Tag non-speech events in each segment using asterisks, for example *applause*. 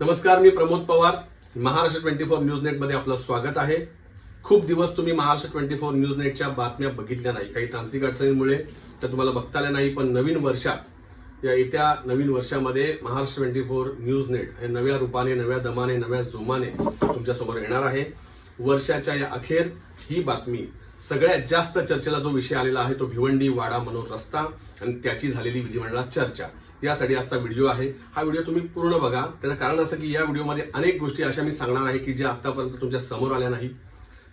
नमस्कार मी Pramod Pawar. Maharashtra twenty four news नेटमध्ये आपलं स्वागत आहे. खूप दिवस तुम्ही महाराष्ट्र ट्वेंटी फोर न्यूज नेटच्या बातम्या बघितल्या नाही. काही तांत्रिक अडचणींमुळे त्या तुम्हाला बघता आल्या नाही पण नवीन वर्षात या येत्या नवीन वर्षामध्ये Maharashtra twenty four news net हे नव्या रूपाने नव्या दमाने नव्या जोमाने तुमच्यासमोर येणार आहे. वर्षाच्या या अखेर ही बातमी सगळ्यात जास्त चर्चेला जो विषय आलेला आहे तो भिवंडी वाडा मनोर रस्ता आणि त्याची झालेली विधिमंडळात चर्चा. यासाठी आजचा व्हिडिओ आहे. हा व्हिडिओ तुम्ही पूर्ण बघा. त्याचं कारण असं की या व्हिडिओमध्ये अनेक गोष्टी अशा मी सांगणार आहे की ज्या आतापर्यंत तुमच्यासमोर आल्या नाही.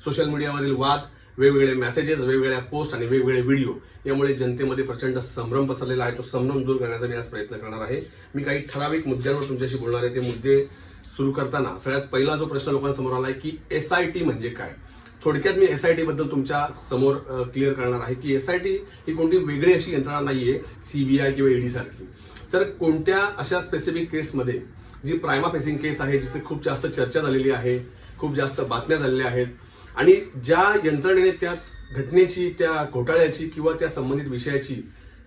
सोशल मीडियावरील वाद वेगवेगळे मेसेजेस वेगवेगळ्या पोस्ट आणि वेगवेगळे व्हिडिओ यामुळे जनतेमध्ये प्रचंड संभ्रम पसरलेला आहे. तो संभ्रम दूर करण्याचा मी आज प्रयत्न करणार आहे. मी काही ठराविक मुद्द्यांवर तुमच्याशी बोलणार आहे. ते मुद्दे सुरू करताना सगळ्यात पहिला जो प्रश्न लोकांसमोर आला आहे की एस आय टी म्हणजे काय? थोडक्यात मी एस आय टी बद्दल तुमच्यासमोर क्लिअर करणार आहे की एस आय टी ही कोणती वेगळी अशी यंत्रणा नाही आहे सीबीआय किंवा ईडी सारखी. तर कोणत्या अशा स्पेसिफिक केसमध्ये जी प्रायमा फेसिंग केस आहे जिथे खूप जास्त चर्चा झालेली आहे खूप जास्त बातम्या झालेल्या आहेत आणि ज्या यंत्रणेने त्या घटनेची त्या घोटाळ्याची किंवा त्या संबंधित विषयाची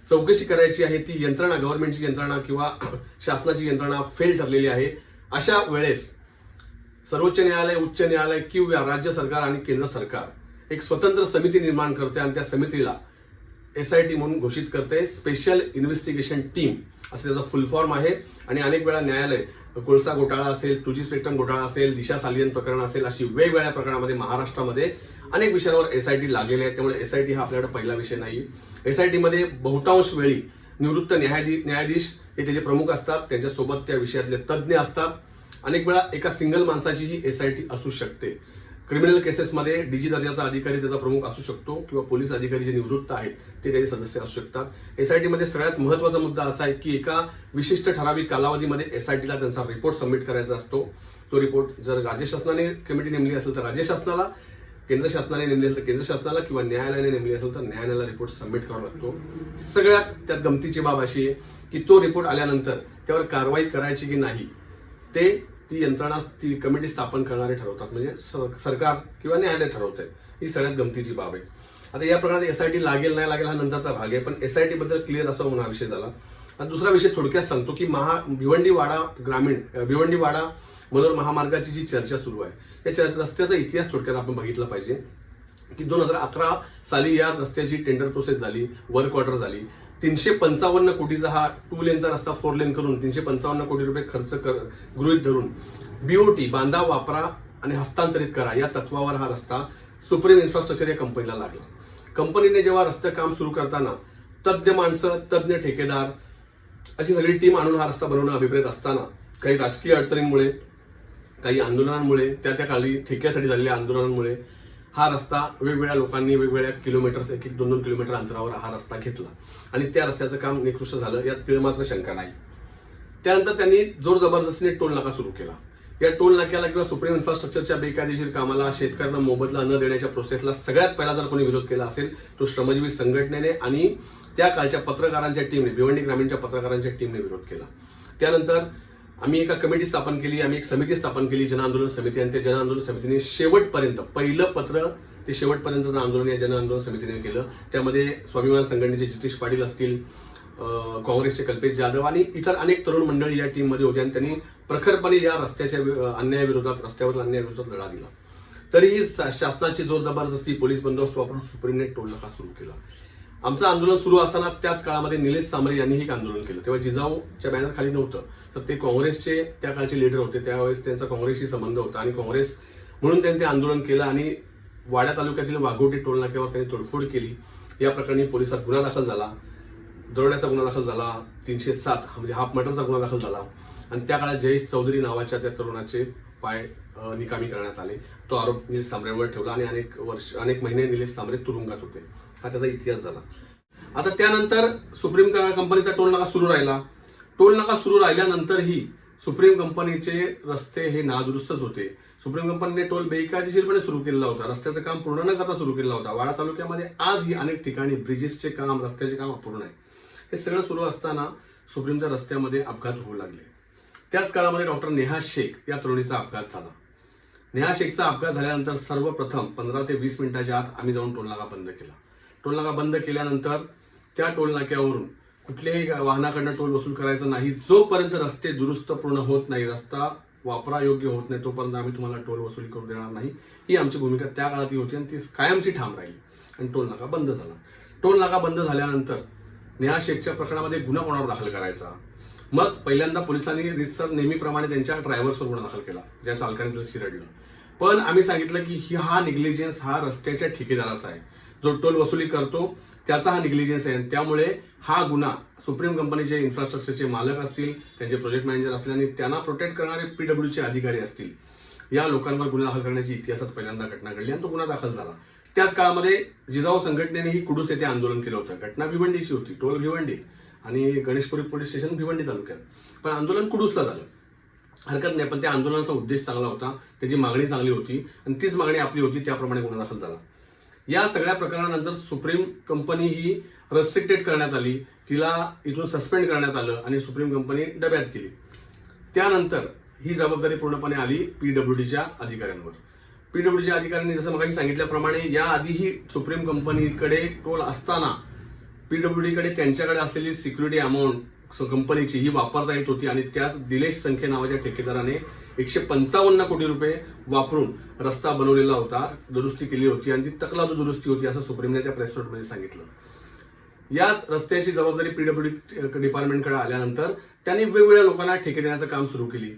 चौकशी करायची आहे ती यंत्रणा गव्हर्नमेंटची यंत्रणा किंवा *clears throat* शासनाची यंत्रणा फेल ठरलेली आहे अशा वेळेस सर्वोच्च न्यायालय उच्च न्यायालय किंवा राज्य सरकार आणि केंद्र सरकार एक स्वतंत्र समिती निर्माण करते आणि त्या समितीला एस आय टी म्हणून घोषित करते. स्पेशल इन्व्हेस्टिगेशन टीम असं त्याचा फुल फॉर्म आहे. आणि अनेक वेळा न्यायालय कोळसा घोटाळा असेल टू जी स्पेक्ट्रम घोटाळा असेल दिशा सालियन प्रकरण असेल अशी वेगवेगळ्या प्रकरणामध्ये महाराष्ट्रामध्ये अनेक विषयांवर एस आय टी लागलेले आहेत. त्यामुळे एस आय टी हा आपल्याकडे पहिला विषय नाही एस आय टी मध्ये बहुतांश वेळी निवृत्त न्यायाधी न्यायाधीश हे त्याचे प्रमुख असतात. त्यांच्यासोबत त्या विषयातले तज्ज्ञ असतात. अनेक वेळा एका सिंगल माणसाची ही एस आय टी असू शकते. क्रिमिनल केसेसमध्ये डीजी दर्जाचा अधिकारी त्याचा प्रमुख असू शकतो किंवा पोलीस अधिकारी जे निवृत्त आहेत ते त्याचे सदस्य असू शकतात. एसआयटीमध्ये सगळ्यात महत्त्वाचा मुद्दा असा आहे की एका विशिष्ट ठराविक कालावधीमध्ये एसआयटीला त्यांचा रिपोर्ट सबमिट करायचा असतो. तो रिपोर्ट जर राज्य शासनाने कमिटी नेमली असेल तर राज्य शासनाला केंद्र शासनाने नेमली असेल तर केंद्र शासनाला किंवा न्यायालयाने नेमली असेल तर न्यायालयाला रिपोर्ट सबमिट करावा लागतो. सगळ्यात त्यात गमतीची बाब अशी आहे की तो रिपोर्ट आल्यानंतर त्यावर कारवाई करायची की नाही ते ती यंत्रणा ती कमिटी स्थापन करणारे ठरवतात. म्हणजे सरकार किंवा न्यायालय ठरवते ही सगळ्यात गमतीची बाब आहे. आता या प्रकरणात टी लागेल नाही लागेल हा नंतरचा भाग आहे. पण टी बद्दल क्लिअर असा होणार विषय झाला. आणि दुसरा विषय थोडक्यात सांगतो की महा भिवंडी वाडा ग्रामीण भिवंडीवाडा भिवंडी वाडा मनोर महामार्गाची जी चर्चा सुरू आहे या चर- रस्त्याचा इतिहास थोडक्यात आपण बघितला पाहिजे. की दोन हजार अकरा साली या रस्त्याची टेंडर प्रोसेस झाली वर्क ऑर्डर झाली. तीनशे पंचावन्न कोटीचा हा टू लेनचा रस्ता फोर लेन करून तीनशे पंचावन्न कोटी रुपये खर्च कर गृहित धरून बीओटी बांधा वापरा आणि हस्तांतरित करा. या तत्वावर हा रस्ता सुप्रीम इन्फ्रास्ट्रक्चर या कंपनीला लागला. कंपनीने जेव्हा रस्ते काम सुरू करताना तज्ज्ञ माणसं तज्ज्ञ ठेकेदार अशी सगळी टीम आणून हा रस्ता बनवणं अभिप्रेत असताना काही राजकीय अडचणींमुळे काही आंदोलनांमुळे त्या त्या काळी ठेक्यासाठी झालेल्या आंदोलनांमुळे हा रस्ता वेगवेगळ्या लोकांनी वेगवेगळ्या किलोमीटर्स एक एक दोन दोन किलोमीटर अंतरावर हा रस्ता घेतला. आणि त्या रस्त्याचं काम निकृष्ट झालं यात मात्र शंका नाही. त्यानंतर त्यांनी जोर जबरदस्तीने टोल नाका सुरू केला. या टोल नाक्याला किंवा सुप्रीम इन्फ्रास्ट्रक्चरच्या बेकायदेशीर कामाला शेतकऱ्यांना मोबदला न देण्याच्या प्रोसेसला सगळ्यात पहिला जर कोणी विरोध केला असेल तो श्रमजीवी संघटनेने आणि त्या काळच्या पत्रकारांच्या टीमने भिवंडी ग्रामीणच्या पत्रकारांच्या टीमने विरोध केला. त्यानंतर आम्ही एका कमिटी स्थापन केली आम्ही एक समिती स्थापन केली जनआंदोलन समिती. आणि त्या जनआंदोलन समितीने शेवटपर्यंत पहिलं पत्र ते शेवटपर्यंतचं आंदोलन या जनआंदोलन समितीने केलं. त्यामध्ये स्वाभिमान संघटनेचे जितेश पाटील असतील काँग्रेसचे कल्पेश जाधव आणि इतर अनेक तरुण मंडळी या टीममध्ये होते आणि त्यांनी प्रखरपणे या रस्त्याच्या अन्यायाविरोधात रस्त्यावरील अन्यायाविरोधात लढा दिला. तरीही शासनाची जोर जबरदस्ती पोलीस बंदोबस्त वापरून सुप्रीमने टोल नका सुरू केला. आमचं आंदोलन सुरू असताना त्याच काळामध्ये निलेश सामरे यांनी एक आंदोलन केलं. तेव्हा जिजाऊच्या बॅनर खाली नव्हतं. तर ते काँग्रेसचे त्या काळचे लीडर होते. त्यावेळेस त्यांचा काँग्रेसशी संबंध होता. आणि काँग्रेस म्हणून त्यांनी ते आंदोलन केलं आणि वाड्या तालुक्यातील वाघोटी टोल किंवा त्यांनी तोडफोड केली. या प्रकरणी पोलिसात गुन्हा दाखल झाला. दरोड्याचा गुन्हा दाखल झाला. तीनशे सात म्हणजे हाफ मर्डरचा गुन्हा दाखल झाला. आणि त्या काळात जयेश चौधरी नावाच्या त्या तरुणाचे पाय निकामी करण्यात आले. तो आरोप निलेश सांबरेवर ठेवला आणि अनेक वर्ष अनेक महिने निलेश सांबरे तुरुंगात होते. हा त्याचा इतिहास झाला. आता त्यानंतर सुप्रीम कंपनीचा टोल नाका सुरू राहिला. टोल नाका सुरू राहिल्यानंतरही सुप्रीम कंपनीचे रस्ते हे नादुरुस्तच होते. सुप्रीम कंपनीने टोल बेकायदेशीरपणे सुरू केलेला होता. रस्त्याचं काम पूर्ण न करता सुरू केलेला होता. वाडा तालुक्यामध्ये आजही अनेक ठिकाणी ब्रिजेसचे काम रस्त्याचे काम अपूर्ण आहे. हे सगळं सुरू असताना सुप्रीमच्या रस्त्यामध्ये अपघात होऊ लागले. त्याच काळामध्ये डॉक्टर नेहा शेख या तरुणीचा अपघात झाला. नेहा शेखचा अपघात झाल्यानंतर सर्वप्रथम पंधरा ते वीस मिनिटाच्या आत आम्ही जाऊन टोल नाका बंद केला. टोलनाका बंद केल्यानंतर त्या टोल नाक्यावरून कुठल्याही वाहनाकडनं टोल वसूल करायचा नाही. जोपर्यंत रस्ते दुरुस्त पूर्ण होत नाही रस्ता वापरायोग्य होत नाही तोपर्यंत आम्ही तुम्हाला टोल वसुली करू देणार नाही. ही आमची भूमिका त्या काळात ही होती आणि ती कायमची ठाम राहिली आणि टोल नाका बंद झाला. टोल नाका बंद झाल्यानंतर नेहा शेखच्या प्रकरणामध्ये गुन्हा कोणावर दाखल करायचा? मग पहिल्यांदा पोलिसांनी रितसर नेहमीप्रमाणे त्यांच्या ड्रायव्हर्सवर गुन्हा दाखल केला ज्या चालकाने तिला चिरडलं पण आम्ही सांगितलं की हा निग्लिजन्स हा रस्त्याच्या ठेकेदाराचा आहे. जो टोल वसुली करतो त्याचा हा निग्लिजन्स आहे. त्यामुळे हा गुन्हा सुप्रीम कंपनीचे इन्फ्रास्ट्रक्चरचे मालक असतील त्यांचे प्रोजेक्ट मॅनेजर असतील आणि त्यांना प्रोटेक्ट करणारे पीडब्ल्यूचे अधिकारी असतील. या लोकांवर गुन्हा दाखल करण्याची इतिहासात पहिल्यांदा घटना घडली आणि तो गुन्हा दाखल झाला. त्याच काळामध्ये जिजाऊ संघटनेने ही कुडूस येथे आंदोलन केलं होतं. घटना भिवंडीची होती टोल भिवंडी आणि गणेशपुरी पोलीस स्टेशन भिवंडी तालुक्यात. पण आंदोलन कुडूसला झालं. हरकत नाही पण त्या आंदोलनाचा उद्देश चांगला होता. त्याची मागणी चांगली होती आणि तीच मागणी आपली होती त्याप्रमाणे गुन्हा दाखल झाला. या सगळ्या प्रकरणानंतर सुप्रीम कंपनी ही रेस्ट्रिक्टेड करण्यात आली. तिला इथून सस्पेंड करण्यात आलं आणि सुप्रीम कंपनी डब्यात केली त्यानंतर ही जबाबदारी पूर्णपणे आली पीडब्ल्यूडीच्या अधिकाऱ्यांवर. पीडब्ल्यूडीच्या अधिकाऱ्यांनी जसं मगाशी सांगितल्याप्रमाणे या आधीही सुप्रीम कंपनीकडे टोल असताना पीडब्ल्यूडीकडे त्यांच्याकडे असलेली सिक्युरिटी अमाऊंट कंपनीची ही वापरता येत होती आणि त्याच दिलेश संख्ये नावाच्या ठेकेदाराने एकशे पंचावन्न कोटी रुपये वापरून रस्ता बनवलेला होता दुरुस्ती केली होती आणि ती तकलादू दुरुस्ती होती असं सुप्रीमने त्या प्रेस नोटमध्ये सांगितलं. याच रस्त्याची जबाबदारी पीडब्ल्यू डिपार्टमेंटकडे आल्यानंतर त्यांनी वेगवेगळ्या लोकांना ठेके देण्याचं काम सुरू केली.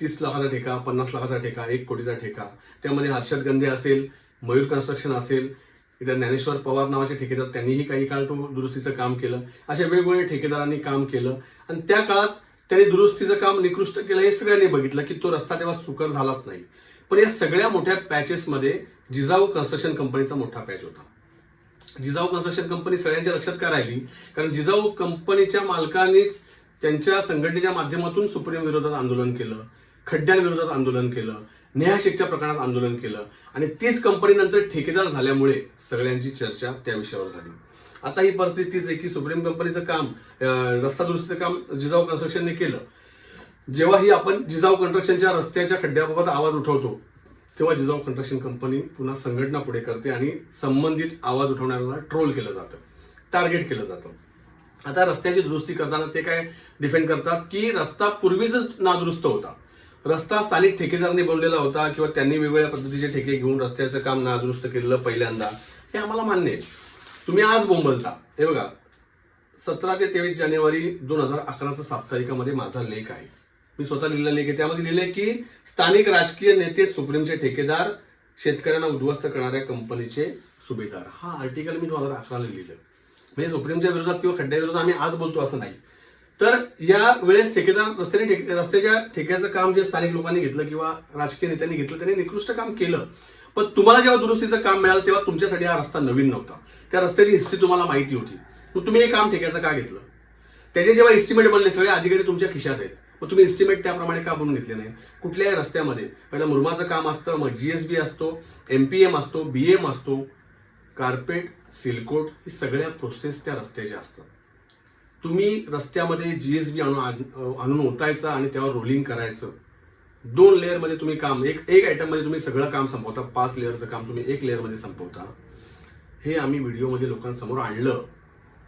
तीस लाखाचा ठेका पन्नास लाखाचा ठेका एक कोटीचा ठेका. त्यामध्ये हर्षद गंधे असेल मयूर कन्स्ट्रक्शन असेल इतर ज्ञानेश्वर पवार नावाचे ठेकेदार त्यांनीही काही काळ दुरुस्तीचं काम केलं. अशा वेगवेगळ्या ठेकेदारांनी काम केलं. आणि त्या काळात त्यांनी दुरुस्तीचं काम निकृष्ट केलं हे सगळ्यांनी बघितलं की तो रस्ता तेव्हा सुकर झालाच नाही. पण या सगळ्या मोठ्या पॅचेसमध्ये जिजाऊ कन्स्ट्रक्शन कंपनीचा मोठा पॅच होता. जिजाऊ कन्स्ट्रक्शन कंपनी सगळ्यांच्या लक्षात का राहिली? कारण जिजाऊ कंपनीच्या मालकांनीच त्यांच्या संघटनेच्या माध्यमातून सुप्रीम विरोधात आंदोलन केलं खड्ड्यांविरोधात आंदोलन केलं नेहा शेखच्या प्रकरणात आंदोलन केलं. आणि तीच कंपनी नंतर ठेकेदार झाल्यामुळे सगळ्यांची चर्चा त्या विषयावर झाली. आता ही परिस्थिती तीच आहे की सुप्रीम कंपनीचं काम रस्ता दुरुस्तीचं काम जिजाऊ कन्स्ट्रक्शनने केलं. जेव्हा ही आपण जिजाऊ कन्स्ट्रक्शनच्या रस्त्याच्या खड्ड्याबाबत आवाज उठवतो तेव्हा जिजाऊ कन्स्ट्रक्शन कंपनी पुन्हा संघटना पुढे करते आणि संबंधित आवाज उठवणाऱ्यांना ट्रोल केलं जातं टार्गेट केलं जातं. आता रस्त्याची दुरुस्ती करताना ते काय डिफेंड करतात की रस्ता पूर्वीच नादुरुस्त होता. रस्ता स्थानिक ठेकेदारांनी बनवलेला होता किंवा त्यांनी वेगवेगळ्या पद्धतीचे ठेके घेऊन रस्त्याचं काम नादुरुस्त केलेलं पहिल्यांदा हे आम्हाला मान्य आहे. तुम्ही आज बोंबलता. हे बघा सतरा ते तेवीस जानेवारी दोन हजार अकराचा साप्ताहिकामध्ये माझा लेख आहे. मी स्वतः लिहिलेला लेख आहे. त्यामध्ये लिहिले की स्थानिक राजकीय नेते सुप्रीमचे ठेकेदार शेतकऱ्यांना उद्ध्वस्त करणाऱ्या कंपनीचे सुभेदार. हा आर्टिकल मी दोन हजार अकराला लिहिलं म्हणजे सुप्रीमच्या विरोधात किंवा खड्ड्याविरोधात आम्ही आज बोलतो असं नाही. तर या वेळेस ठेकेदार रस्त्याने रस्त्याच्या ठेक्याचं काम जे स्थानिक लोकांनी घेतलं किंवा राजकीय नेत्यांनी घेतलं त्यांनी निकृष्ट काम केलं. पण तुम्हाला जेव्हा दुरुस्तीचं काम मिळालं तेव्हा तुमच्यासाठी हा रस्ता नवीन नव्हता. त्या रस्त्याची हिस्ट्री तुम्हाला माहिती होती. मग तुम्ही हे काम ठेक्याचं का घेतलं? त्याचे जेव्हा एस्टिमेट बनले सगळे अधिकारी तुमच्या खिशात आहेत. मग तुम्ही एस्टिमेट त्याप्रमाणे का बनवून घेतले नाही? कुठल्याही रस्त्यामध्ये. पहिलं मुरमाचं काम असतं मग जीएसबी असतो एमपीएम असतो बीएम असतो कार्पेट सिलकोट ही सगळ्या प्रोसेस त्या रस्त्याच्या असतात. तुम्ही रस्त्यामध्ये जीएसबी आणून आणून ओतायचं आणि त्यावर रोलिंग करायचं. दोन लेअरमध्ये तुम्ही काम एक एक आयटममध्ये तुम्ही सगळं काम संपवता पाच लेअरचं काम तुम्ही एक लेअरमध्ये संपवता. हे आम्ही व्हिडिओमध्ये लोकांसमोर आणलं.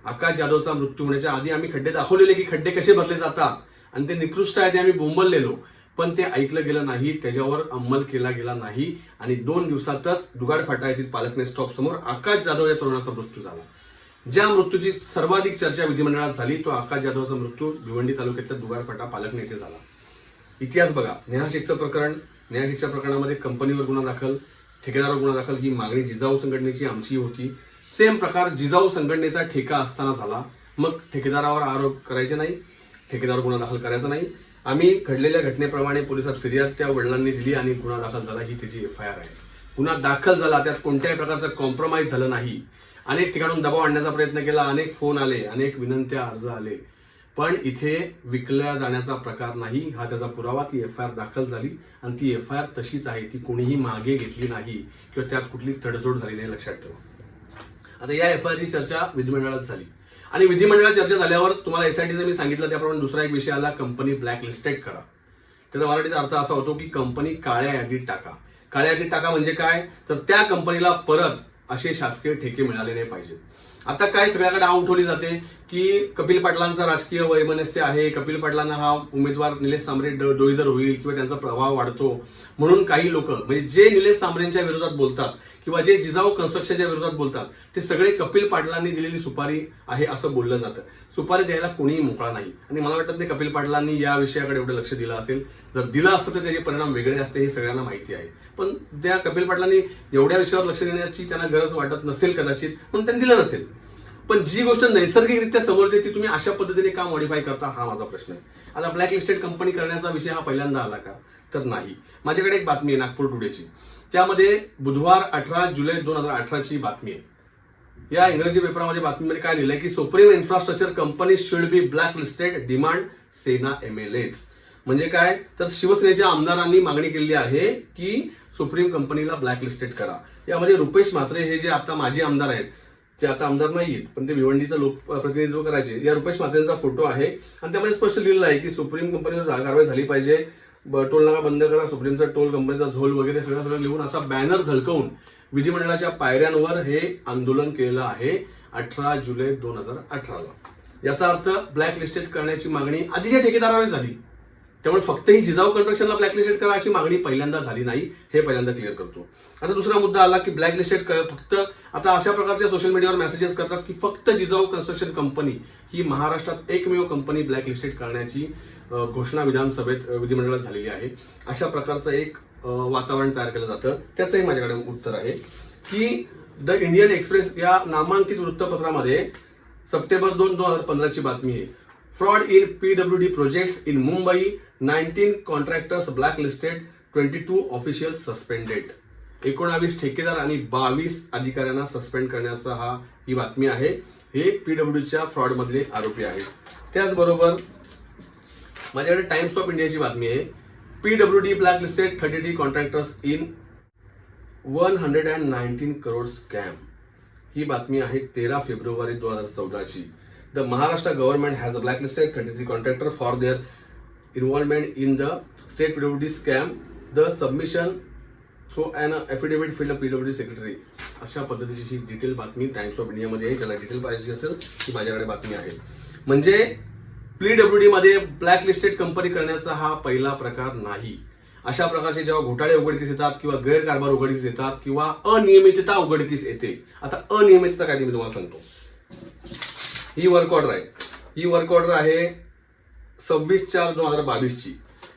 आकाश जाधवचा मृत्यू होण्याच्या आधी आम्ही खड्डे दाखवलेले की खड्डे कसे भरले जातात. आणि ते निकृष्ट आहे ते आम्ही बोंबललेलो. पण ते ऐकलं गेलं नाही त्याच्यावर अंमल केला गेला नाही. आणि दोन दिवसातच दुगाड फाटा येथील पालकने स्टॉप समोर आकाश जाधव या तरुणाचा मृत्यू झाला. ज्या मृत्यूची सर्वाधिक चर्चा विधिमंडळात झाली तो आकाश जाधवचा मृत्यू भिवंडी तालुक्यातल्या दुगाड फाटा पालकने येथे झाला. इतिहास बघा. नेहा शेखचं प्रकरण नेहा शेखच्या प्रकरणामध्ये कंपनीवर गुन्हा दाखल ठेकेदारावर गुन्हा दाखल ही मागणी जिजाऊ संघटनेची आमची होती. सेम प्रकार जिजाऊ संघटनेचा ठेका असताना झाला. मग ठेकेदारावर आरोप करायचे नाही. ठेकेदार गुन्हा दाखल करायचा नाही. आम्ही घडलेल्या घटनेप्रमाणे पोलिसात फिर्याद त्या वडिलांनी दिली आणि गुन्हा दाखल झाला ही त्याची एफ आय आर आहे. गुन्हा दाखल झाला त्यात कोणत्याही प्रकारचं कॉम्प्रोमाइज झालं नाही. अनेक ठिकाणून दबाव आणण्याचा प्रयत्न केला अनेक फोन आले अनेक विनंत्या अर्ज आले. पण इथे विकल्या जाण्याचा प्रकार नाही. हा त्याचा पुरावा ती एफ आय आर दाखल झाली आणि ती एफ आय आर तशीच आहे. ती कोणीही मागे घेतली नाही किंवा त्यात कुठली तडजोड झाली नाही लक्षात ठेवा. आता या एफ आय आरची चर्चा विधिमंडळात झाली. आणि विधिमंडळात चर्चा झाल्यावर तुम्हाला एसआयटीचं मी सांगितलं त्याप्रमाणे दुसरा एक विषय आला कंपनी ब्लॅक लिस्टेड करा. त्याचा मराठीचा अर्थ असा होतो की कंपनी काळ्या यादीत टाका. काळ्या यादीत टाका म्हणजे काय? तर त्या कंपनीला परत असे शासकीय ठेके मिळाले नाही पाहिजेत. आता काय? सगळ्याकडे आव उठवली जाते. की कपिल पाटलांचा राजकीय वैमनस्य आहे. कपिल पाटलांना हा उमेदवार निलेश सांबरे डोईजर होईल किंवा त्यांचा प्रभाव वाढतो म्हणून काही लोक म्हणजे जे निलेश सांबरेंच्या विरोधात बोलतात किंवा जे जिजाऊ कन्स्ट्रक्शनच्या विरोधात बोलतात ते सगळे कपिल पाटलांनी दिलेली सुपारी आहे असं बोललं जातं. सुपारी द्यायला कोणीही मोकळा नाही. आणि मला वाटत नाही कपिल पाटलांनी या विषयाकडे एवढं लक्ष दिलं असेल. जर दिलं असतं तर त्याचे परिणाम वेगळे असते हे सगळ्यांना माहिती आहे. पण त्या कपिल पाटलांनी एवढ्या विषयावर लक्ष देण्याची त्यांना गरज वाटत नसेल कदाचित म्हणून त्यांनी दिलं नसेल. पण जी गोष्ट नैसर्गिकरित्या समोर येते ती तुम्ही अशा पद्धतीने का मॉडीफाय करता हा माझा प्रश्न आहे. आता ब्लॅक लिस्टेड कंपनी करण्याचा विषय हा पहिल्यांदा आला का? तर नाही. माझ्याकडे एक बातमी आहे नागपूर टुडेची. त्यामध्ये बुधवार अठरा जुलै दोन हजार अठराची बातमी आहे. या इंग्रजी पेपरामध्ये बातमीमध्ये काय लिहिलंय की supreme infrastructure company should be black listed demand Sena M L म्हणजे काय? तर शिवसेनेच्या आमदारांनी मागणी केलेली आहे की सुप्रीम कंपनीला ब्लॅक लिस्टेड करा. यामध्ये रुपेश म्हात्रे हे जे आता माजी आमदार आहेत जे आता आमदार नाहीत पण ते भिवंडीचं लोक प्रतिनिधित्व करायचे. या रुपेश म्हात्रेंचा फोटो आहे आणि त्यामध्ये स्पष्ट लिहिलेलं आहे की सुप्रीम कंपनीवर कारवाई झाली पाहिजे. टोल नाका बंद करा सुप्रीमचा टोल कंपनीचा झोल वगैरे सगळं सगळं लिहून असा बॅनर झळकवून विधिमंडळाच्या पायऱ्यांवर हे आंदोलन केलेलं आहे अठरा जुलै दोन हजार अठराला. याचा अर्थ ब्लॅक लिस्टेड करण्याची मागणी आधीच्या ठेकेदारावर झाली. त्यामुळे फक्त ही जिजाऊ कन्स्ट्रक्शनला ब्लॅक लिस्टेड करा अशी मागणी पहिल्यांदा झाली नाही हे पहिल्यांदा क्लिअर करतो. आता दुसरा मुद्दा आला की ब्लॅक लिस्टेड फक्त आता अशा प्रकारच्या सोशल मीडियावर मेसेजेस करतात की फक्त जिजाऊ कन्स्ट्रक्शन कंपनी ही महाराष्ट्रात एकमेव कंपनी ब्लॅक लिस्टेड करण्याची घोषणा विधानसभेत विधिमंडळात झालेली आहे. अशा प्रकारचं एक वातावरण तयार केलं जातं. त्याचंही माझ्याकडे उत्तर आहे की द इंडियन एक्सप्रेस या नामांकित वृत्तपत्रामध्ये सप्टेंबर दोन दोन हजार पंधराची बातमी आहे. Fraud in PW D projects in Mumbai nineteen contractors black listed twenty two official suspended एकोणावीस ठेकेदार आणि बावीस अधिकाऱ्यांना सस्पेंड करण्याचा हा ही बातमी आहे. हे पीडब्ल्यूच्या फ्रॉड मधले आरोपी आहेत. त्याचबरोबर माझ्याकडे टाइम्स ऑफ इंडियाची बातमी आहे. PW D black listed thirty D contractors in one hundred and nineteen crore scam. ही बातमी आहे तेरा फेब्रुवारी दोन हजार चौदाची. The Maharashtra government has a black listed thirty three contractor for their involvement in the state PW D scam. The submission through and affidavit filed PW secretary अशा पद्धतीची ही detail बातमी टाइम्स ऑफ इंडियामध्ये आहे ज्याला डिटेल पाहिजे असेल ती माझ्याकडे बातमी आहे. म्हणजे पीडब्ल्यू मध्ये ब्लॅक लिस्टेड कंपनी करण्याचा हा पहिला प्रकार नाही. अशा प्रकारचे जेव्हा घोटाळे उघडकीस येतात किंवा गैरकारभार उघडकीस येतात किंवा अनियमितता उघडकीस येते. आता अनियमितता काय मी तुम्हाला सांगतो. ही वर्क ऑर्डर आहे. ही वर्क ऑर्डर आहे सव्वीस चार दोन हजार बावीसची.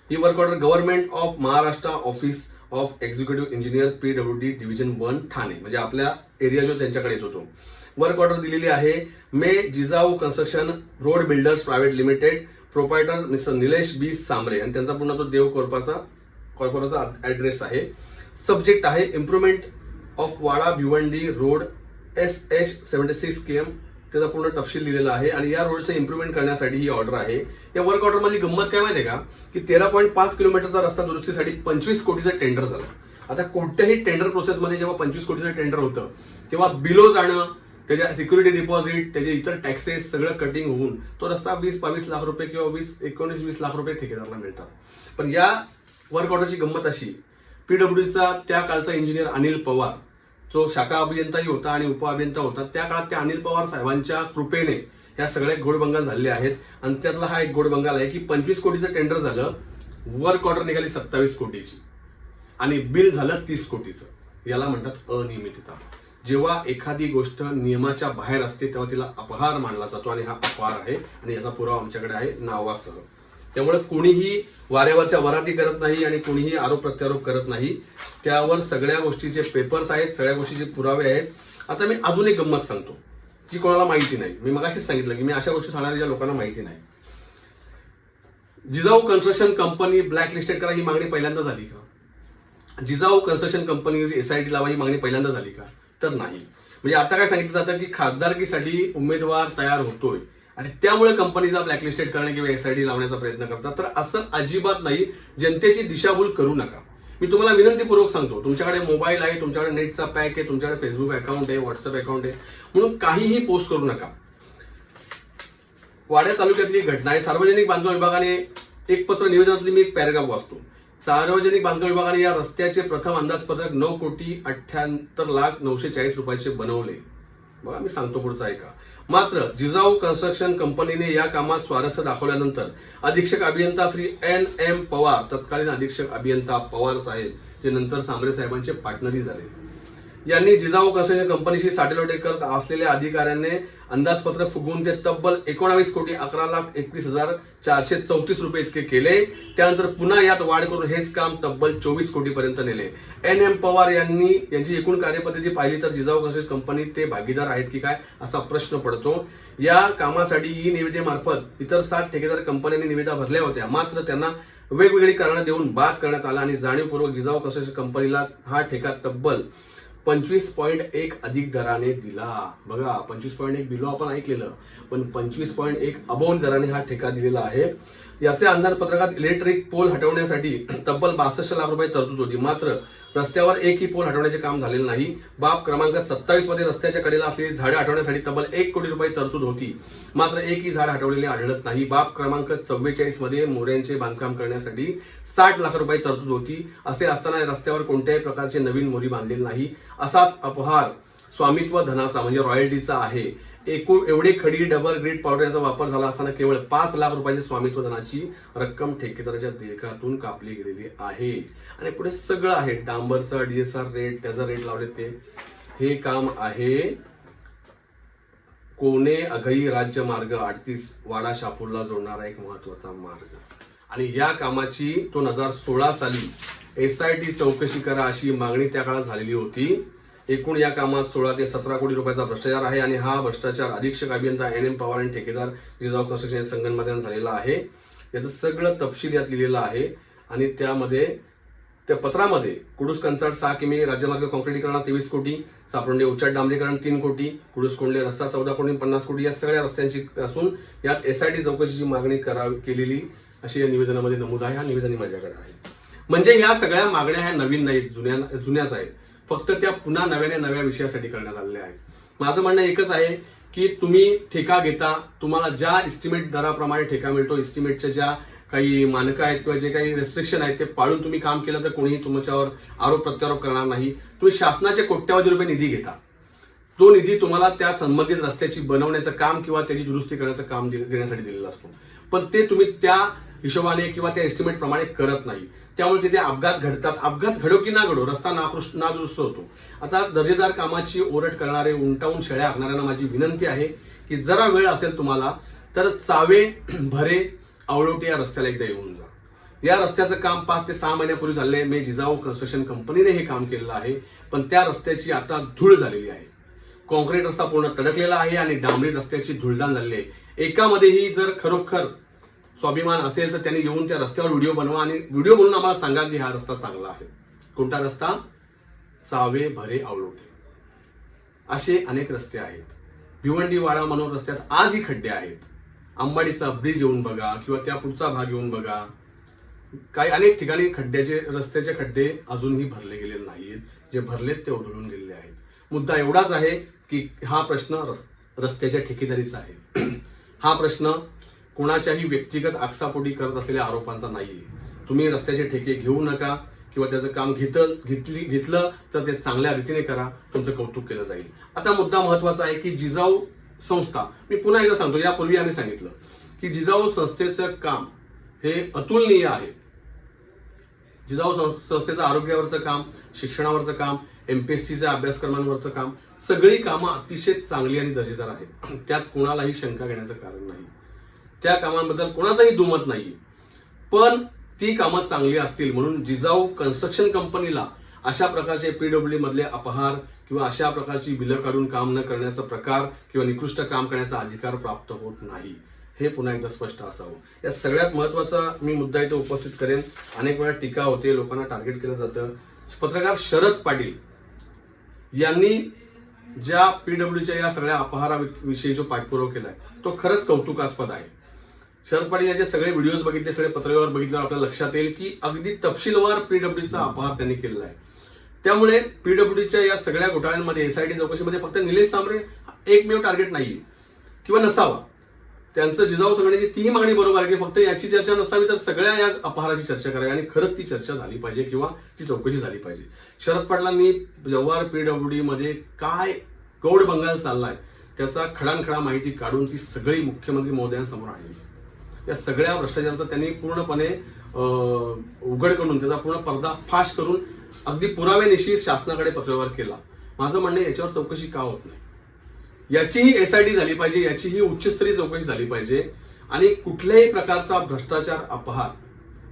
ही work order government of Maharashtra office of executive engineer PW D division one Thane म्हणजे आपल्या एरिया जो त्यांच्याकडे येत होतो वर्क ऑर्डर दिलेली आहे मे Jijau construction road builders private limited proprietor mister Nilesh B Sambare आणि त्यांचा पूर्ण तो देव कोरपाचा कॉर्पोराचा ऍड्रेस आहे. सब्जेक्ट आहे improvement of Wada Bhiwandi road S H seventy six K M त्याचा पूर्ण तपशील दिलेला आहे. आणि या रोडचं इम्प्रुव्हमेंट करण्यासाठी ही ऑर्डर आहे. या वर्क ऑर्डर मधली गंमत काय माहिती का? की तेरा पॉईंट पाच किलोमीटरचा रस्ता दुरुस्तीसाठी पंचवीस कोटीचं टेंडर झालं. आता कोणत्याही टेंडर प्रोसेसमध्ये जेव्हा पंचवीस कोटीचं टेंडर होतं तेव्हा बिलो जाणं त्याच्या सिक्युरिटी डिपॉझिट त्याचे इतर टॅक्सेस सगळं कटिंग होऊन तो रस्ता वीस बावीस लाख रुपये किंवा वीस एकोणीस वीस लाख रुपये ठेकेदाराला मिळतात. पण या वर्क ऑर्डरची गंमत अशी पीडब्ल्यूचा त्या काळचा इंजिनियर अनिल पवार जो शाखा अभियंताही होता आणि उपअभियंता होता त्या काळात त्या अनिल पवार साहेबांच्या कृपेने या सगळ्या गोडबंगाल झालेले आहेत. आणि त्यातला हा एक गोडबंगाल आहे की पंचवीस कोटीचं टेंडर झालं वर्क ऑर्डर निघाली सत्तावीस कोटीची. आणि बिल झालं तीस कोटीचं. याला म्हणतात अनियमितता. जेव्हा एखादी गोष्ट नियमाच्या बाहेर असते तेव्हा तिला अपहार मानला जातो आणि हा अपहार आहे आणि याचा पुरावा आमच्याकडे आहे नावासह. त्यामुळे कोणीही वाऱ्यावरच्या वराती करत नाही आणि कोणीही आरोप प्रत्यारोप करत नाही. त्यावर सगळ्या गोष्टीचे पेपर्स आहेत सगळ्या गोष्टीचे पुरावे आहेत. आता मी अजून एक गंमत सांगतो. जी कोणाला माहिती नाही. मी मगाशीच सांगितलं की मी अशा गोष्टी सांगणाऱ्या ज्या लोकांना माहिती नाही. Jijau construction company black listed करा ही मागणी पहिल्यांदा झाली का? जिजाऊ कन्स्ट्रक्शन कंपनी एसआयटी लावा ही मागणी पहिल्यांदा झाली का? तर नाही. म्हणजे आता काय सांगितलं जातं की खासदारकीसाठी उमेदवार तयार होतोय. आणि त्यामुळे कंपनीचा ब्लॅकलिस्टेड करणे किंवा एसआयटी लावण्याचा प्रयत्न करतात. तर असं अजिबात नाही. जनतेची दिशाभूल करू नका. मी तुम्हाला विनंतीपूर्वक सांगतो तुमच्याकडे मोबाईल आहे तुमच्याकडे नेटचा पॅक आहे तुमच्याकडे फेसबुक अकाउंट आहे व्हॉट्सअप अकाउंट आहे म्हणून काहीही पोस्ट करू नका. वाड्या तालुक्यातली घटना आहे. सार्वजनिक बांधकाम विभागाने एक पत्र निवेदनातली मी एक पॅरेग्राफ वाचतो. सार्वजनिक बांधकाम विभागाने या रस्त्याचे प्रथम अंदाजपत्रक नऊ कोटी अठ्ठ्याहत्तर लाख नऊशे चाळीस रुपयाचे बनवले. बघा मी सांगतो पुढचा ऐका. मात्र जिजाऊ कन्स्ट्रक्शन कंपनीने या कामात स्वारस्य दाखवल्यानंतर अधीक्षक अभियंता श्री एन एम पवार तत्कालीन अधीक्षक अभियंता पवार साहेब जे नंतर सांबरे साहेबांचे पार्टनरही झाले. यांनी जिजाऊ कन्स्ट्रक्शन कंपनीशी साटेलोटे करत असलेल्या अधिकाऱ्यांनी अंदाजपत्र फुगवून ते तब्बल एकोणावीस कोटी अकरा लाख एकवीस हजार चारशे चौतीस रुपये इतके केले. त्यानंतर पुन्हा यात वाढ करून हेच काम तब्बल चोवीस कोटी पर्यंत नेले. एन एम पवार यांनी यांची एकूण कार्यपद्धती पाहिली तर जिजाऊ कसे कंपनी ते भागीदार आहेत की काय असा प्रश्न पडतो. या कामासाठी ई निविदेमार्फत इतर सात ठेकेदार कंपन्यांनी निविदा भरल्या होत्या. मात्र त्यांना वेगवेगळी कारणं देऊन बाद करण्यात आला आणि जाणीवपूर्वक जिजाऊ कसे कंपनीला हा ठेका तब्बल पंचवीस पॉईंट एक अधिक दराने दिला. बघा पंचवीस पॉईंट एक बिलो आपण ऐकलेलं पण पंचवीस पॉईंट एक अबोन दराने हा ठेका दिलेला आहे. याचे अंदाजपत्रकात इलेक्ट्रिक पोल हटवण्यासाठी तब्बल बासष्ट लाख रुपये तरतूद होती. मात्र रस्त्यावर एकही पोल हटवण्याचे काम झालेलं नाही. बाब क्रमांक सत्तावीसमध्ये रस्त्याच्या कडेला असलेली झाडे हटवण्यासाठी तब्बल एक कोटी रुपये तरतूद होती. मात्र एकही झाड हटवलेले आढळत नाही. बाब क्रमांक चव्वेचाळीसमध्ये मोऱ्यांचे बांधकाम करण्यासाठी साठ लाख रुपये तरतूद होती. असे असताना रस्त्यावर कोणत्याही प्रकारचे नवीन मोरी बांधलेली नाही. असाच अपहार स्वामित्व धनाचा म्हणजे रॉयल्टीचा आहे. एकूण एवढे खडी डबल ग्रीड पावडर याचा वापर झाला असताना केवळ पाच लाख रुपयाची स्वामित्व धनाची रक्कम ठेकेदाराच्या देयकातून कापली गेलेली आहे. आणि पुढे सगळं आहे. डांबरचा डीएसआर रेट त्याचा रेट लावले ते. हे काम आहे कोणे अघई राज्य मार्ग अडतीस वाडा शापूरला जोडणारा एक महत्त्वाचा मार्ग. आणि या कामाची दोन हजार सोळा साली एस आय टी चौकशी करा अशी मागणी त्या काळात झालेली होती. एकूण या कामात सोळा ते सतरा कोटी रुपयाचा भ्रष्टाचार आहे आणि हा भ्रष्टाचार अधीक्षक अभियंता एन एम पवार आणि ठेकेदार जिजाऊ कन्स्ट्रक्शन संगणमध्ये झालेला आहे. याचं सगळं तपशील यात लिहिलेलं आहे आणि त्यामध्ये त्या पत्रामध्ये कुडूस कंचाट सहा किमी राज्यमार्ग कॉन्क्रिटीकरणात तेवीस कोटी सापरोंडे उच्चाट डांबरीकरण तीन कोटी कुडूस कोंडले रस्ता चौदा कोटी पन्नास कोटी या सगळ्या रस्त्यांची असून यात एसआयटी चौकशीची मागणी करावी केलेली अशी या निवेदनामध्ये नमूद आहे. हा निवेदन माझ्याकडे आहे. म्हणजे या सगळ्या मागण्या ह्या नवीन नाहीत जुन्या जुन्याच आहेत. फक्त त्या पुन्हा नव्याने नव्या विषयासाठी करण्यात आलेल्या आहेत. माझं म्हणणं एकच आहे की तुम्ही ठेका घेता तुम्हाला ज्या इस्टिमेट दराप्रमाणे ठेका मिळतो इस्टिमेटच्या ज्या काही मानकं आहेत किंवा जे काही रेस्ट्रिक्शन आहेत ते पाळून तुम्ही काम केलं तर कोणीही तुमच्यावर आरोप प्रत्यारोप करणार नाही. तुम्ही शासनाचे कोट्यावधी रुपये निधी घेता. तो निधी तुम्हाला त्या संबंधित रस्त्याची बनवण्याचं काम किंवा त्याची दुरुस्ती करण्याचं काम देण्यासाठी दिलेला असतो. पण ते तुम्ही त्या हिशोबाने किंवा त्या एस्टिमेट प्रमाणे करत नाही. त्यामुळे तिथे अपघात घडतात. अपघात घडो की ना घडो रस्ता नाकृष्ट नादुरुस्त होतो. आता दर्जेदार कामाची ओरट करणारे उंटावून शेळ्या हाकणाऱ्यांना माझी विनंती आहे की जरा वेळ असेल तुम्हाला तर चावे भरे आवळोटी या रस्त्याला एकदा येऊन जा. या रस्त्याचं काम पाच ते सहा महिन्यापूर्वी झालंय मी जिजाऊ कन्स्ट्रक्शन कंपनीने हे काम केलेलं आहे. पण त्या रस्त्याची आता धूळ झालेली आहे. कॉन्क्रीट रस्ता पूर्ण तडकलेला आहे आणि डांबरी रस्त्याची धुळदाण झालेली आहे. एकामध्येही जर खरोखर स्वाभिमान असेल तर त्यांनी येऊन त्या रस्त्यावर व्हिडिओ बनवा आणि व्हिडिओ बनवून आम्हाला सांगा की हा रस्ता चांगला आहे. कोणता रस्ता? चावे भरे आवलोटे असे अनेक रस्ते आहेत. भिवंडी वाडा मनोर रस्त्यात आजही खड्डे आहेत. अंबाडीचा ब्रिज येऊन बघा किंवा त्या पुढचा भाग येऊन बघा. काही अनेक ठिकाणी खड्ड्याचे रस्त्याचे खड्डे अजूनही भरले गेलेले नाहीत जे भरलेत ते ओढळून गेलेले आहेत. मुद्दा एवढाच आहे की हा प्रश्न रस्त्याच्या ठेकेदारीचा आहे. *clears throat* हा प्रश्न कोणाच्याही व्यक्तिगत आक्षापोटी करत असलेल्या आरोपांचा नाहीये. तुम्ही रस्त्याचे ठेके घेऊ नका किंवा त्याचं काम घेतलं घेतली घेतलं तर ते चांगल्या रीतीने करा. तुमचं कौतुक केलं जाईल. आता मुद्दा महत्त्वाचा आहे की जिजाऊ संस्था मी पुन्हा एकदा सांगतो यापूर्वी आम्ही सांगितलं की जिजाऊ संस्थेचं काम हे अतुलनीय आहे. जिजाऊ संस्थेचं आरोग्यावरचं काम शिक्षणावरचं काम एमपीएससीच्या अभ्यासक्रमांवरचं काम सगळी कामं अतिशय चांगली आणि दर्जेदार आहेत. *clears throat* त्यात कोणालाही शंका घेण्याचं कारण नाही. त्या कामांबद्दल कोणाचाही दुमत नाही पण ती कामं चांगली असतील म्हणून जिजाऊ कन्स्ट्रक्शन कंपनीला अशा प्रकारचे पीडब्ल्यू मधले अपहार किंवा अशा प्रकारची बिलं काढून काम न करण्याचा प्रकार किंवा निकृष्ट काम करण्याचा अधिकार प्राप्त होत नाही. हे पुन्हा एकदा स्पष्ट असावं. या सगळ्यात महत्त्वाचा मी मुद्दा इथे उपस्थित करेन. अनेक वेळा टीका होते लोकांना टार्गेट केलं जातं. पत्रकार शरद पाटील यांनी ज्या पीडब्ल्यूच्या या सगळ्या अपहाराविषयी जो पाठपुरावा केलाय तो खरंच कौतुकास्पद आहे. शरद पाटील यांचे सगळे व्हिडिओज बघितले सगळे पत्रव्यवहार बघितल्यावर आपल्या लक्षात येईल की अगदी तपशीलवार पीडब्ल्यूचा अपहार त्यांनी केलेला आहे. त्यामुळे पीडब्ल्यूडीच्या या सगळ्या घोटाळ्यांमध्ये एसआयटी चौकशीमध्ये फक्त निलेश सांबरे एकमेव टार्गेट नाहीये किंवा नसावा. त्यांचं जिजाऊ संघटनेची तीही मागणी बरोबर आहे की फक्त याची चर्चा नसावी तर सगळ्या या अपहाराची चर्चा करावी आणि खरंच ती चर्चा झाली पाहिजे किंवा ती चौकशी झाली पाहिजे. शरद पाटलांनी जव्हार पीडब्ल्यूडी मध्ये काय गौड बंगाल चाललाय त्याचा खडानखडा माहिती काढून ती सगळी मुख्यमंत्री महोदयांसमोर आणली. या सगळ्या भ्रष्टाचाराचा त्यांनी पूर्णपणे अं, उघड करून त्याचा पूर्ण पर्दा फाश करून अगदी पुराव्यानिशी शासनाकडे पत्रव्यवहार केला. माझं म्हणणं याच्यावर चौकशी का होत नाही? याचीही एसआयटी झाली पाहिजे याचीही उच्चस्तरीय चौकशी झाली पाहिजे. आणि कुठल्याही प्रकारचा भ्रष्टाचार अपहार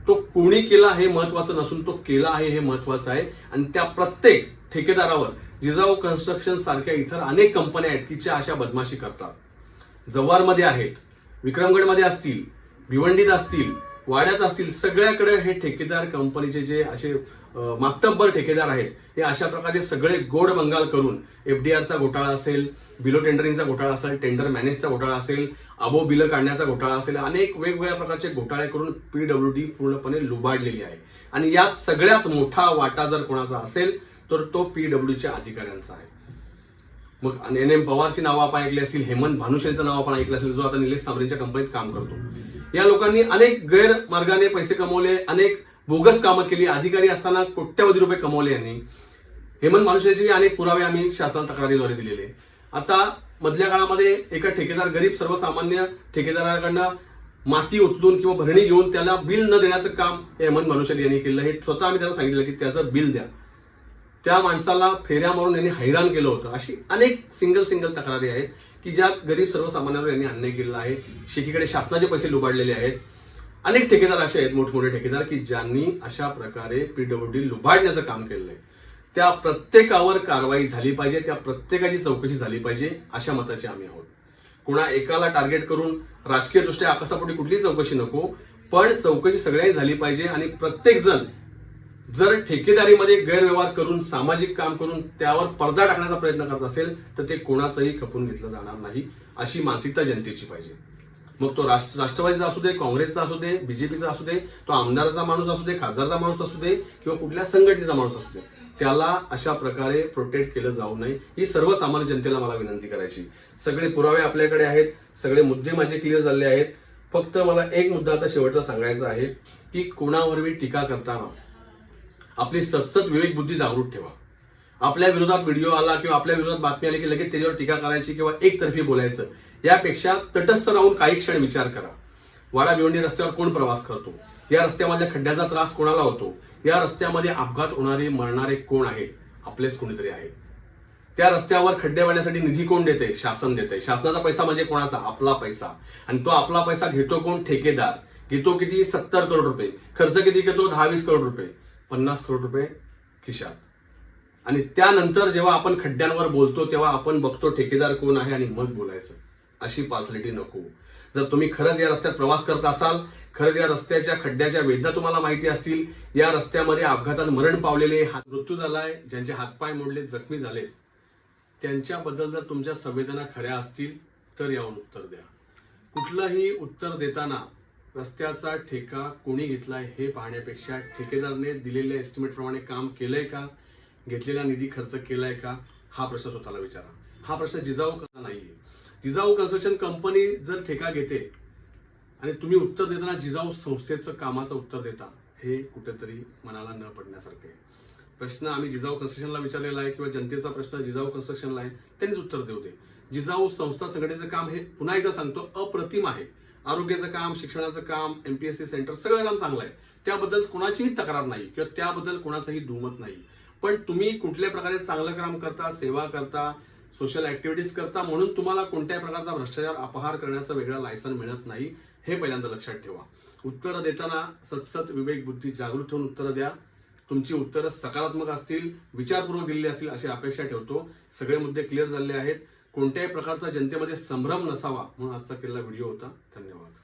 तो कोणी केला हे महत्वाचं नसून तो केला आहे हे महत्वाचं आहे. आणि त्या प्रत्येक ठेकेदारावर जिजाऊ कन्स्ट्रक्शन सारख्या इतर अनेक कंपन्या आहेत की ज्या अशा बदमाशी करतात. जव्हारमध्ये आहेत विक्रमगडमध्ये असतील भिवंडीत असतील वाड्यात असतील सगळ्याकडे हे ठेकेदार कंपनीचे जे असे मातब्बर ठेकेदार आहेत हे अशा प्रकारे सगळे गोड बंगाल करून एफडीआरचा घोटाळा असेल बिलो टेंडरिंगचा घोटाळा असेल टेंडर मॅनेजचा घोटाळा असेल अबो बिलं काढण्याचा घोटाळा असेल अनेक वेगवेगळ्या प्रकारचे घोटाळे करून पीडब्ल्यू डी पूर्णपणे लुबाडलेली आहे. आणि यात सगळ्यात मोठा वाटा जर कोणाचा असेल तर तो पीडब्ल्यूच्या अधिकाऱ्यांचा आहे. मग एन एम पवारची नावं आपण ऐकली असतील हेमंत भानुशेंचं नाव आपण ऐकलं असेल जो आता निलेश साबरेंच्या कंपनीत काम करतो. या लोकांनी अनेक गैरमार्गाने पैसे कमवले अनेक बोगस कामं केली अधिकारी असताना कोट्यवधी रुपये कमवले यांनी. हेमंत भानुशेंचे अनेक पुरावे आम्ही शासन तक्रारीद्वारे दिलेले. आता मधल्या काळामध्ये एका ठेकेदार गरीब सर्वसामान्य ठेकेदाराकडनं माती उचलून किंवा भरणी घेऊन त्याला बिल न देण्याचं काम हे हेमंत भानुशेली यांनी केलं हे स्वतः आम्ही त्यांना सांगितलं की त्याचं बिल द्या. त्या माणसाला फेऱ्या मारून यांनी हैराण केलं होतं. अशी अनेक सिंगल सिंगल तक्रारी आहेत. की ज्या गरीब सर्वसामान्यांवर यांनी अन्याय केलेला आहे शेतीकडे शासनाचे पैसे लुबाडलेले आहेत. अनेक ठेकेदार असे आहेत मोठमोठे ठेकेदार की ज्यांनी अशा प्रकारे पीडब्ल्यूडी लुबाडण्याचं काम केलेलं आहे त्या प्रत्येकावर कारवाई झाली पाहिजे त्या प्रत्येकाची चौकशी झाली पाहिजे अशा मताचे आम्ही आहोत. कुणा एकाला टार्गेट करून राजकीय दृष्ट्या आकाशापोटी कुठलीही चौकशी नको पण चौकशी सगळ्यांनी झाली पाहिजे आणि प्रत्येक जण जर ठेकेदारीमध्ये गैरव्यवहार करून सामाजिक काम करून त्यावर पडदा टाकण्याचा प्रयत्न करत असेल तर ते कोणाचंही खपून घेतलं जाणार नाही अशी मानसिकता जनतेची पाहिजे. मग तो राष्ट्र राष्ट्रवादीचा असू दे काँग्रेसचा असू दे बीजेपीचा असू दे तो आमदाराचा माणूस असू दे खासदारचा माणूस असू दे किंवा कुठल्या संघटनेचा माणूस असू दे त्याला अशा प्रकारे प्रोटेक्ट केलं जाऊ नये ही सर्वसामान्य जनतेला मला विनंती करायची. सगळे पुरावे आपल्याकडे आहेत सगळे मुद्दे माझे क्लिअर झाले आहेत. फक्त मला एक मुद्दा आता शेवटचा सांगायचा आहे की कोणावरही टीका करताना आपली सतसत विवेक बुद्धी जागृत ठेवा. आपल्या विरोधात व्हिडिओ आला किंवा आपल्या विरोधात बातमी आली की लगेच त्याच्यावर टीका करायची किंवा एकतर्फी बोलायचं यापेक्षा तटस्थ राहून काही क्षण विचार करा. वाडा भिवंडी रस्त्यावर कोण प्रवास करतो? या रस्त्यामधल्या खड्ड्याचा त्रास कोणाला होतो? या रस्त्यामध्ये अपघात होणारे मरणारे कोण आहे? आपलेच कोणीतरी आहे. त्या रस्त्यावर खड्डे वाढण्यासाठी निधी कोण देते? शासन देते. शासनाचा पैसा म्हणजे कोणाचा? आपला पैसा. आणि तो आपला पैसा घेतो कोण? ठेकेदार. घेतो किती? सत्तर करोड रुपये. खर्च किती? घेतो दहा वीस करोड रुपये. पन्नास करोड रुपये खिशात. आणि त्यानंतर जेव्हा आपण खड्ड्यांवर बोलतो तेव्हा आपण बघतो ठेकेदार कोण आहे आणि मग बोलायचं. अशी पार्सलिटी नको. जर तुम्ही खरंच या रस्त्यात प्रवास करत असाल खरंच या रस्त्याच्या खड्ड्याच्या वेदना तुम्हाला माहिती असतील या रस्त्यामध्ये अपघातात मरण पावलेले हात मृत्यू झालाय ज्यांचे हातपाय मोडले जखमी झाले त्यांच्याबद्दल जर तुमच्या संवेदना खऱ्या असतील तर यावर उत्तर द्या. कुठलंही उत्तर देताना रस्त्याचा ठेका कोणी घेतलाय हे पाहण्यापेक्षा ठेकेदारने दिलेल्या एस्टिमेट प्रमाणे काम केलंय का? घेतलेला निधी खर्च केलाय का? हा प्रश्न स्वतःला विचारा. हा प्रश्न जिजाऊ का नाहीये. जिजाऊ कन्स्ट्रक्शन कंपनी जर ठेका घेते आणि तुम्ही उत्तर देताना जिजाऊ संस्थेचं कामाचं उत्तर देता हे कुठेतरी मनाला न पडण्यासारखं आहे. प्रश्न आम्ही जिजाऊ कन्स्ट्रक्शनला विचारलेला आहे किंवा जनतेचा प्रश्न जिजाऊ कन्स्ट्रक्शनला आहे त्यांनीच उत्तर देऊ दे. जिजाऊ संस्था संघटनेचं काम हे पुन्हा एकदा सांगतो अप्रतिम आहे. आरोग्याचं काम शिक्षणाचं काम एमपीएससी सेंटर सगळं काम चांगलं आहे. त्याबद्दल कुणाचीही तक्रार नाही किंवा त्याबद्दल कुणाचंही दुमत नाही. पण तुम्ही कुठल्या प्रकारे चांगलं काम करता सेवा करता सोशल ऍक्टिव्हिटीज करता म्हणून तुम्हाला कोणत्याही प्रकारचा भ्रष्टाचार अपहार करण्याचं वेगळा लायसन मिळत नाही हे पहिल्यांदा लक्षात ठेवा. उत्तरं देताना सतसत विवेक बुद्धी जागृत ठेवून उत्तरं द्या. तुमची उत्तरं सकारात्मक असतील विचारपूर्वक दिलेली असतील अशी अपेक्षा ठेवतो. सगळे मुद्दे क्लिअर झाले आहेत. कोणत्याही प्रकारचा जनतेमध्ये संभ्रम नसावा म्हणून आजचा केलेला व्हिडिओ होता. धन्यवाद.